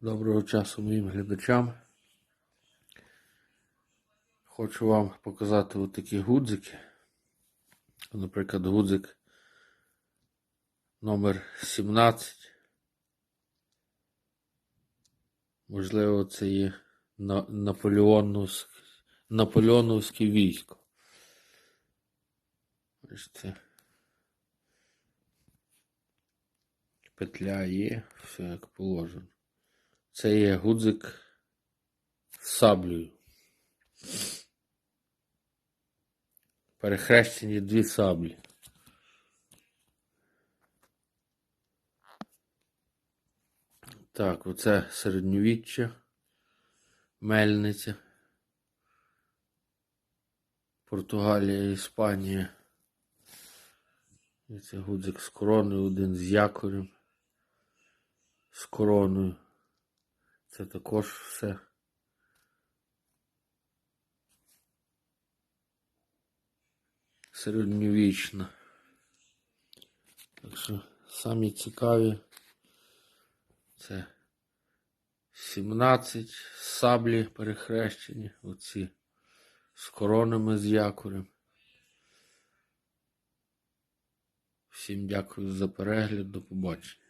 Доброго часу моїм глядачам. Хочу вам показати от такі гудзики. Наприклад, гудзик номер 17. Можливо, це є наполеоновське, наполеоновське військо. Бачите. Петля є, все як положено. Це є гудзик з саблею. Перехрещені дві саблі. Так, оце середньовіччя, мельниця. Португалія, Іспанія. І це гудзик з короною, один з якорем. З короною. Це також все. Середньовічно. Так що самі цікаві це 17 саблі перехрещені, оці з коронами з якорем. Всім дякую за перегляд, до побачення.